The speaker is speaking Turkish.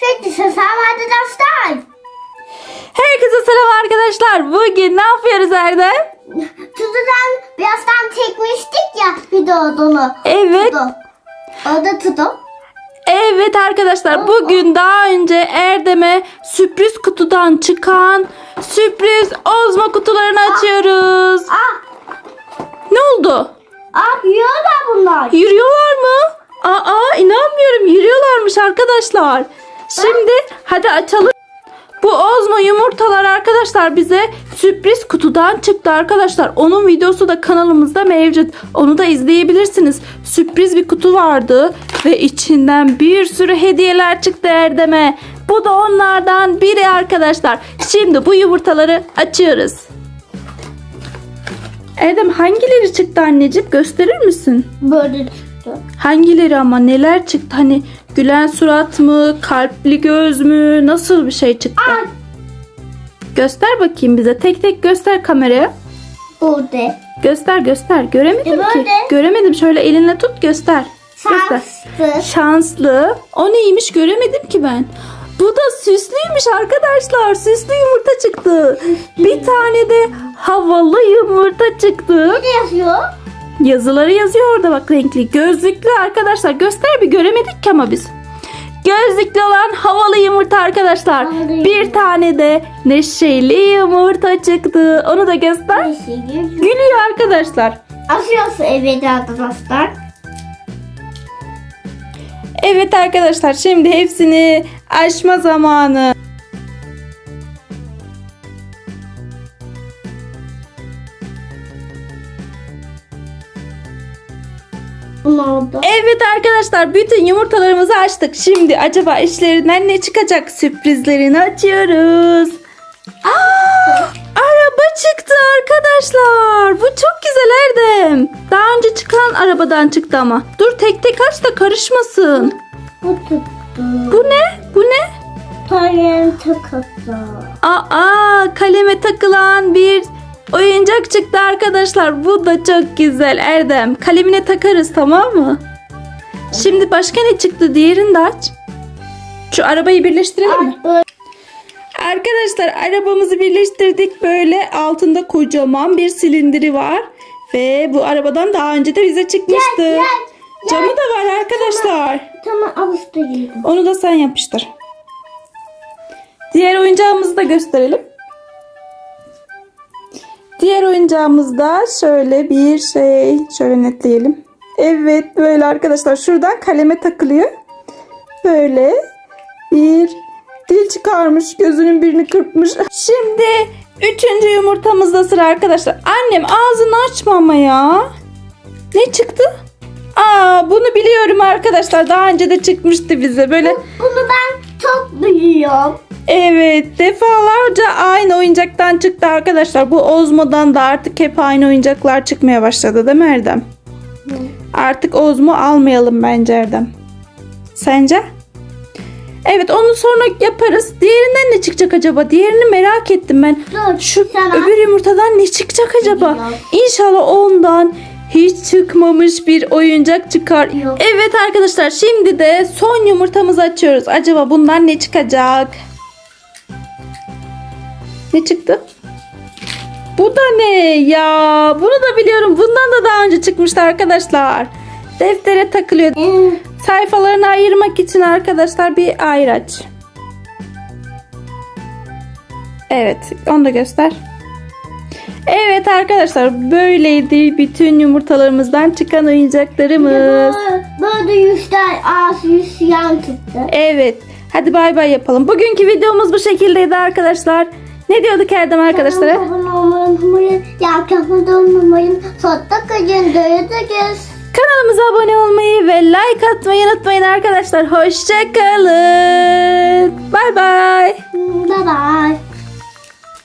Sürekli selam arkadaşlar. Herkese selam arkadaşlar. Bugün ne yapıyoruz Erdem? Tutudan birazdan çekmiştik ya videonu. Evet. Tudu. Orada tutu. Evet arkadaşlar bugün daha önce Erdem'e sürpriz kutudan çıkan sürpriz ozma kutularını açıyoruz. Ah, Ne oldu? ah yiyorlar bunlar. Yürüyorlar mı? Aa inanmıyorum yürüyorlarmış arkadaşlar. Şimdi hadi açalım. Bu ozma yumurtalar arkadaşlar bize sürpriz kutudan çıktı arkadaşlar. Onun videosu da kanalımızda mevcut. Onu da izleyebilirsiniz. Sürpriz bir kutu vardı ve içinden bir sürü hediyeler çıktı Erdem'e. Bu da onlardan biri arkadaşlar. Şimdi bu yumurtaları açıyoruz. Erdem hangileri çıktı anneciğim gösterir misin? Böyle tuttu. Hangileri ama neler çıktı? Hani gülen surat mı, kalpli göz mü, nasıl bir şey çıktı? Ah, Göster bakayım bize. Tek tek göster kameraya. burada. Göster göster. Göremedim E, ki. Göremedim. Şöyle elinle tut göster. Göster. Şanslı. Şanslı. O neymiş göremedim ki ben. Bu da süslüymüş arkadaşlar. Süslü yumurta çıktı. Bir tane de havalı yumurta çıktı. Ne yazıyor? Yazıları yazıyor orada bak renkli. Gözlüklü arkadaşlar. Göster bir göremedik ki ama biz. Gözlüklü olan havalı yumurta arkadaşlar. Havalı Bir yumurta. tane de neşeli yumurta çıktı. Onu da göster. Neyse, gülüyor. Arkadaşlar. Asıyorsun evet arkadaşlar. Evet arkadaşlar şimdi hepsini açma zamanı. Bu ne oldu? Evet arkadaşlar bütün yumurtalarımızı açtık. Şimdi acaba içlerinden ne çıkacak? Sürprizlerini açıyoruz. Aa, araba çıktı arkadaşlar. Bu çok güzel Erdem. Daha önce çıkan arabadan çıktı ama. Dur tek tek aç da karışmasın. Bu tuttu. Bu ne? Bu ne? Tayyen takatı. Aa kaleme takılan bir oyuncak çıktı arkadaşlar. Bu da çok güzel Erdem. Kalemine takarız tamam mı? Şimdi başka ne çıktı? Diğerini de aç. Şu arabayı birleştirelim mi? Arkadaşlar arabamızı birleştirdik. Böyle altında kocaman bir silindiri var. Ve bu arabadan daha önce de bize çıkmıştı. Gel, gel, Camı da var arkadaşlar. Tamam avuçta girdim. Onu da sen yapıştır. Diğer oyuncağımızı da gösterelim. Diğer oyuncağımızda şöyle bir şey. Şöyle netleyelim. Evet böyle arkadaşlar. Şuradan kaleme takılıyor. Böyle bir dil çıkarmış. Gözünün birini kırpmış. Şimdi üçüncü yumurtamızda sıra arkadaşlar. Annem ağzını açma ama ya. Ne çıktı? Aa bunu biliyorum arkadaşlar. Daha önce de çıkmıştı bize. Böyle Bunu ben çok biliyorum. Evet defalarca aynı oyuncaktan çıktı arkadaşlar. Bu Ozmo'dan da artık hep aynı oyuncaklar çıkmaya başladı değil mi Erdem? Artık Ozmo almayalım bence Erdem. Sence? Evet onu sonra yaparız. Diğerinden ne çıkacak acaba? Diğerini merak ettim ben. Dur Şu sana. öbür yumurtadan ne çıkacak acaba? Bilmiyorum. İnşallah ondan hiç çıkmamış bir oyuncak çıkar. Yok. Evet arkadaşlar şimdi de son yumurtamızı açıyoruz. Acaba bundan ne çıkacak? Ne çıktı? Bu da ne ya? Bunu da biliyorum. Bundan da daha önce çıkmıştı arkadaşlar. Deftere takılıyor. Ee, Sayfalarını ayırmak için arkadaşlar bir ayraç. Evet, onu da göster. Evet arkadaşlar, böyleydi bütün yumurtalarımızdan çıkan oyuncaklarımız. Böyle, yüzler ağzı yüz yan tuttu. Evet, hadi bay bay yapalım. Bugünkü videomuz bu şekildeydi arkadaşlar. Ne diyorduk Erdem arkadaşlara? Abone olmayı unutmayın. Yaklaşmadan unutmayın. Sonunda kalın. Görüşürüz. Kanalımıza abone olmayı ve like atmayı unutmayın arkadaşlar. Hoşçakalın. Bay bay. Bye bye.